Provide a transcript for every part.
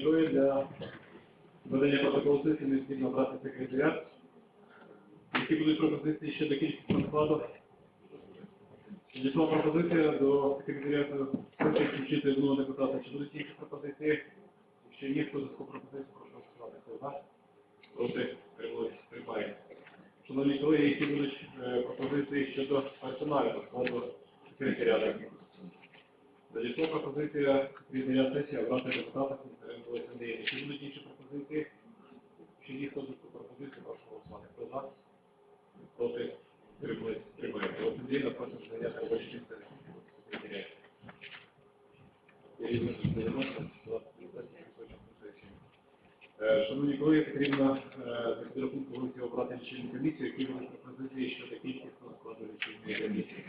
рекомендує для ведення протоколу сесії необхідно обрати секретаріат. Які будуть пропозиції ще до кількості накладу? Дійшла пропозиція до секретаріату сесії включити одного депутата. Чи будуть інші пропозиції? Якщо ні, хто за таку пропозицію, прошу голосувати. Хто за? Проти? Тримається. Тримає. Шановні колеги, які будуть е, пропозиції щодо персоналів складу секретаріату? Надійшла пропозиція секретаря сесії обрати депутата Кінцеренко Олександрія. Які будуть інші пропозиції? Чи є хто за пропозиції прошу голосувати. Хто за? Проти? Тримаюсь. Олександрія, прошу зайняти робоче місце секретаря. Е, Шановні колеги, потрібно е, за підрахунку вулиці обрати лічильну комісію, які були пропозиції щодо кількісного складу лічильної комісії.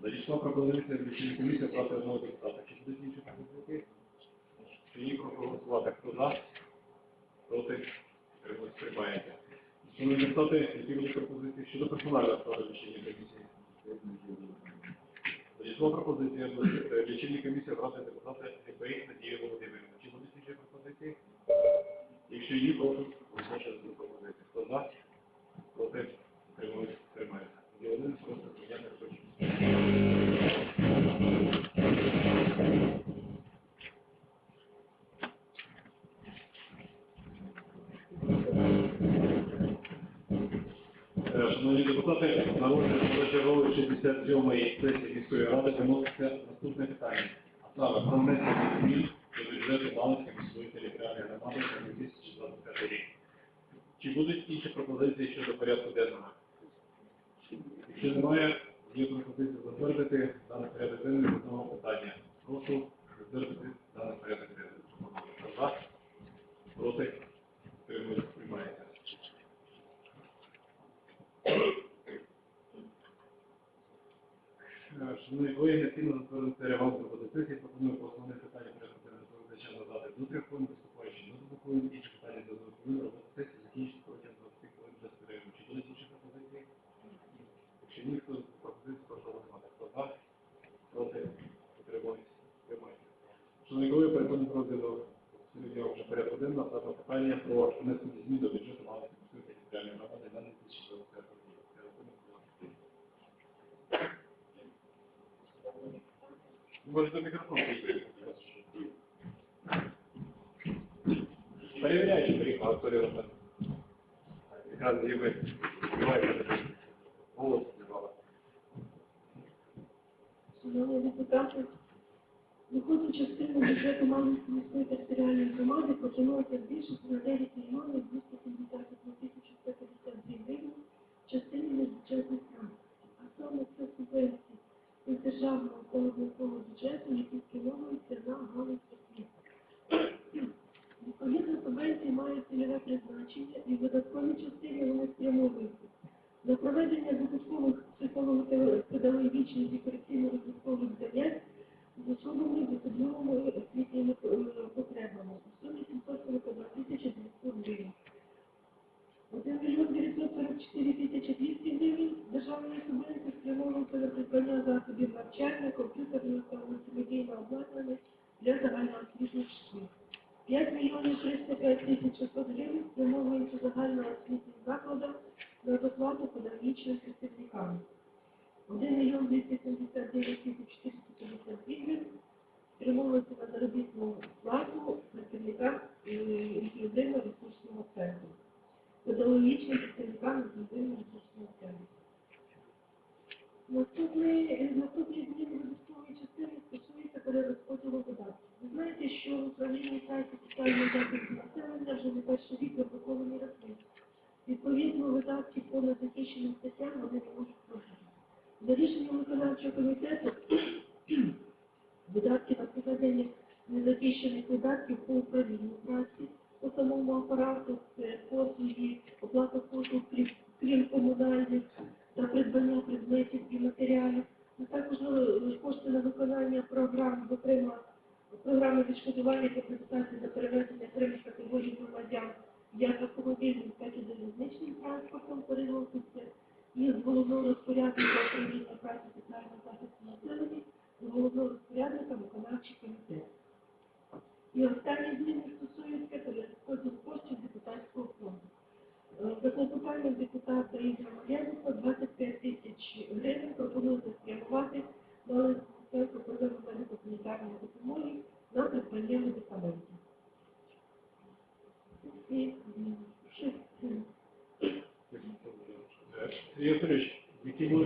Надійшла пропозиція до лічильної комісії обрати одного депутата. Чи будуть інші пропозиції? Чи ні, прошу голосувати. Хто за? Проти? Тримусь, приймається. Шановні депутати, які були пропозиції щодо персонального складу лічильної комісії? Надійшла пропозиція до е, лічильної комісії обрати депутата ГПІ Надію Володимирівну. Чи будуть інші пропозиції? Якщо є, прошу визначити за пропозицію. Хто за? Проти? Тримують? Тримається. Один, просто прийняти робочий. Е, Шановні депутати, на розгляд позачергової 67-ї сесії міської ради виноситься наступне питання. А саме про внесення змін до бюджету Галицької територіальної 2025 рік. Чи будуть інші пропозиції щодо порядку денного? Якщо немає, є пропозиція затвердити даний порядок денний з одного питання. Прошу затвердити даний порядок денний. Хто За? Проти? Тримується, приймається. Е, Шановні колеги, необхідно затвердити регламент роботи сесії. Пропоную по основних питаннях порядку денного доповідача надати до трьох хвилин, виступаючи до двох хвилин, інші питання до двох хвилин, робота сесії закінчити протягом 20 хвилин без перерви. Чи будуть інші пропозиції? Якщо ні, хто за пропозицію, прошу голосувати. Хто за? Проти? Утримується? Тримається. До розгляду вже порядку денного, а саме питання про внесення змін до бюджету Галицької територіальної громади на 2025 рік. Я рахую, будь ласка. Може до мікрофону прийти? Перевіряйте, приїхав, абсолютно. Якраз з'яви. Голос з'явила. Шановні депутати, доходу частини бюджету Малинської територіальної громади пропонується збільшити на 9 мільйонів 271 тисячу 152 гривні в частині бюджетних прав. А саме це субвенції з державного та обласного бюджету, які спрямовуються на галузь освіти. Відповідно, субвенції мають цільове призначення і в видатковій частині вони спрямовуються на проведення додаткових психолого-педагогічних і корекційно-розвиткових занять з особливими освітніми е, потребами у сумі 742 тисячі 900 гривень. 1 мільйон 944 тисячі 200 гривень державної субвенції спрямовується на придбання засобів навчання, комп'ютерного та мультимедійного обладнання для загальноосвітніх шкіл. 5 мільйонів 305 тисяч 600 гривень спрямовується загальноосвітнім закладам на доплату педагогічним працівникам. 1 мільйон 279 тисяч 452 гривень спрямовується на заробітну плату працівникам е, інклюзивно-ресурсного центру. Педагогічним працівникам інклюзивно-ресурсного центру. Наступний, наступні зміни видаткової частини стосуються перерозподілу видатків. Ви знаєте, що в управлінні сайті соціального захисту населення вже не перший рік враховані рахунки. Відповідно, видатки по незахищеним статтям вони не можуть прожити. За рішенням виконавчого комітету видатки на проведення незахищених видатків по управлінню праці, по самому апарату, це послуги, оплата послуг, крім- комунальних та придбання предметів і матеріалів. А також е, кошти на виконання програм, зокрема, програми відшкодування компенсації за перевезення окремих категорій громадян як автомобільним, так і залізничним транспортом перевозиться із головного розпорядника управління праці соціального захисту населення до головного розпорядника виконавчий комітет. І останні зміни стосуються перерозподілу коштів депутатського фонду. За клопотанням депутата Ігоря Мар'яненка 25 тисяч гривень пропонується спрямувати до Міністерства проблеми медико-санітарної допомоги на придбання медикаментів. І м, шість, м, Е, Сергій Анатолійович, які були рекомендації комісії? Я зараз я зараз відповім.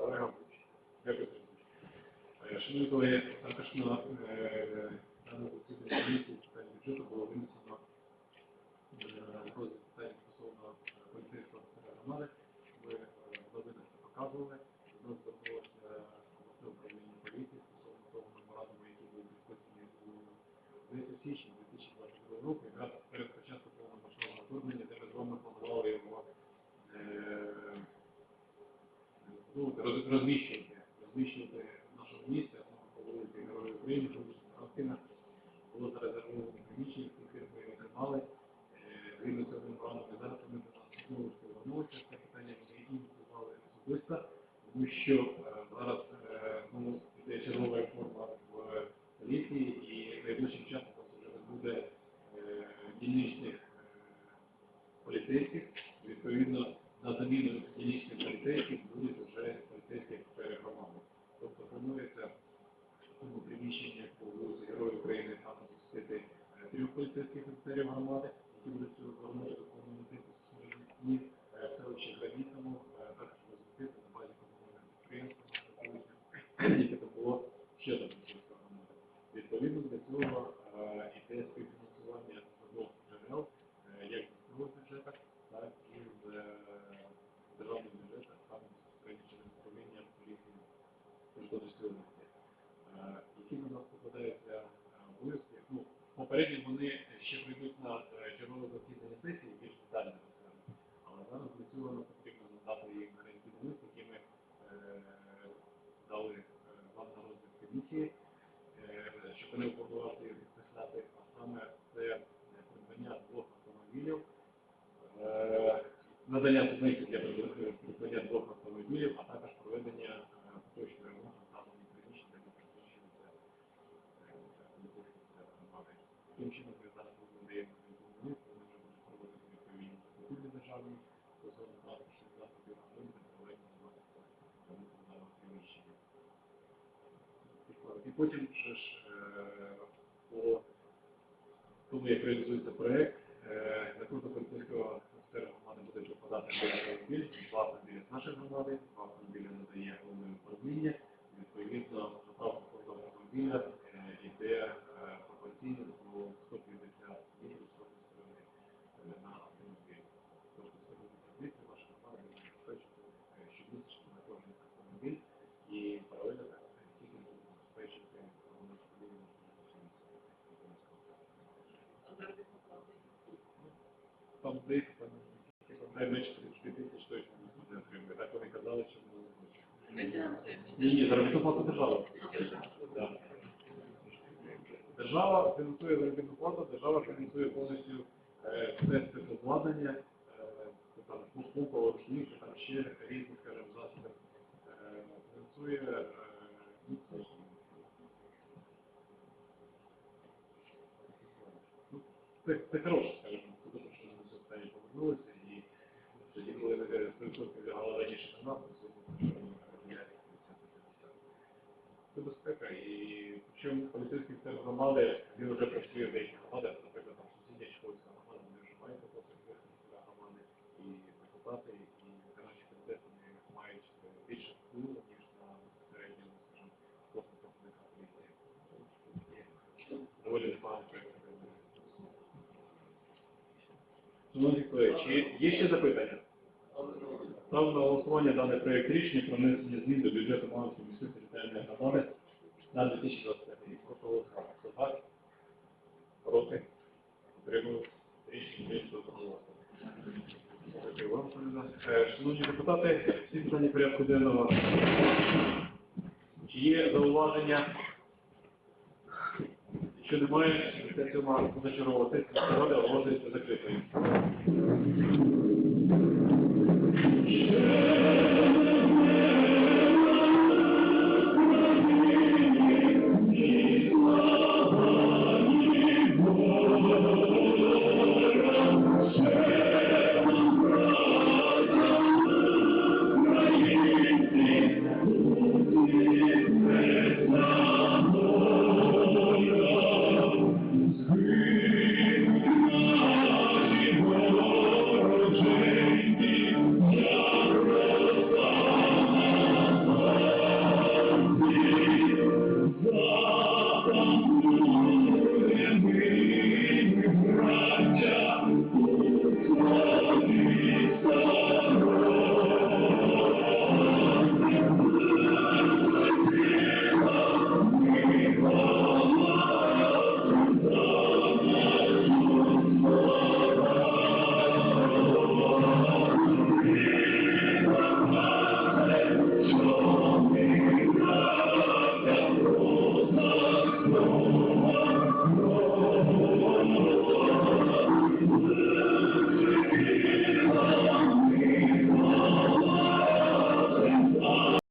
Олега, Дякую. Е, Шановні колеги, також на ну, роз- розміщувати, розміщувати в нашому місті, а саме по вулиці Героїв України, вулиці Тарантина, було зарезервовано приміщення, яке ми отримали. Е, Згідно цього меморандуму, зараз ми до нас знову ж повернулися, це питання ми ініціювали особисто, тому що е, зараз е, ну, йде чергова реформа в поліції і найближчим часом у нас вже не буде е, дільничних е, поліцейських, відповідно, на заміну дільничних поліцейських будуть вже поліцейські офіцери громади. Тобто планується в тому приміщенні по вулиці Героїв України там запустити е, трьох поліцейських офіцерів громади, які будуть цього звернути до повного типу і е, в селищі Гранітному е, також розмістити на базі комунального підприємства нашого колишнього, яке там було ще одна поліцейська громада. Відповідно до цього е, іде співфінансування з двох джерел, е, як з міського бюджету, так і з е, державного бюджету, саме безпосередньо через управління поліції Житомирської області. Е, Які на нас покладаються е, обов'язки? Ну, попередньо вони ще прийдуть на е, засідання сесії більш детально розглянути. Але зараз для цього нам потрібно надати їм гарантійний лист, який ми е, дали е, вам на розгляд комісії, е, щоб вони уповноважили їх підписати, а саме це придбання двох автомобілів, надання субвенцій для придбання- двох автомобілів, а також проведення поточного ремонту даного приміщення, де призначується Таким чином, ми зараз надаємо лист, вони вже будуть проводити відповідні закупівлі державні стосовно транспортних засобів, а ми будемо проведені ремонту даного приміщення. І потім вже ж е, по тому, як реалізується проект, е, на кожного поліцейського офіцера громади буде припадати один автомобіль, два автомобілі з нашої громади, два автомобілі надає головне управління. Відповідно, заправка кожного автомобіля е, йде е, пропорційно до 150 літрів сторони на автомобіль. Тобто 150 літрів ваша громада буде забезпечити е, щомісячно на кожен автомобіль і паралельно так тільки буде забезпечити головне управління там здається, там найменше 30 тисяч точно не отримує. Так вони казали, що ми не. Ні, ні, заробітну плату держава. Держава фінансує заробітну плату, держава фінансує повністю е, все спецобладнання, е, там помпова там ще різні, скажімо, засоби. Е, Фінансує е, ну, це ж, ну, це, це хороше, скажімо, це добре, що вони все стані повернулися, і тоді, коли ми 100% лягала раніше на нас, то сьогодні вже виділяється 50 Це безпека, і причому поліцейський офіцер громади, він вже працює в деяких громадах, наприклад, там сусідня Чеховська громада, вони вже мають такого поліцейського громади, і депутати, і виконавчі комітети вони мають е, більше впливу, ніж на безпосередньо, скажімо, просто працівника поліції. Тому є Доволі непоганий проєкт. Шановні колеги, чи є ще запитання? Ставлю на голосування даний проєкт рішення про внесення змін до бюджету Малинської міської територіальної громади на 2025 рік. Прошу голосувати. Хто так? Проти? Утримують? Рішення прийнято Соліда. Е, Шановні депутати, всі питання порядку денного. Чи є зауваження? Якщо немає, позачергова сесія ради оголошується закритою.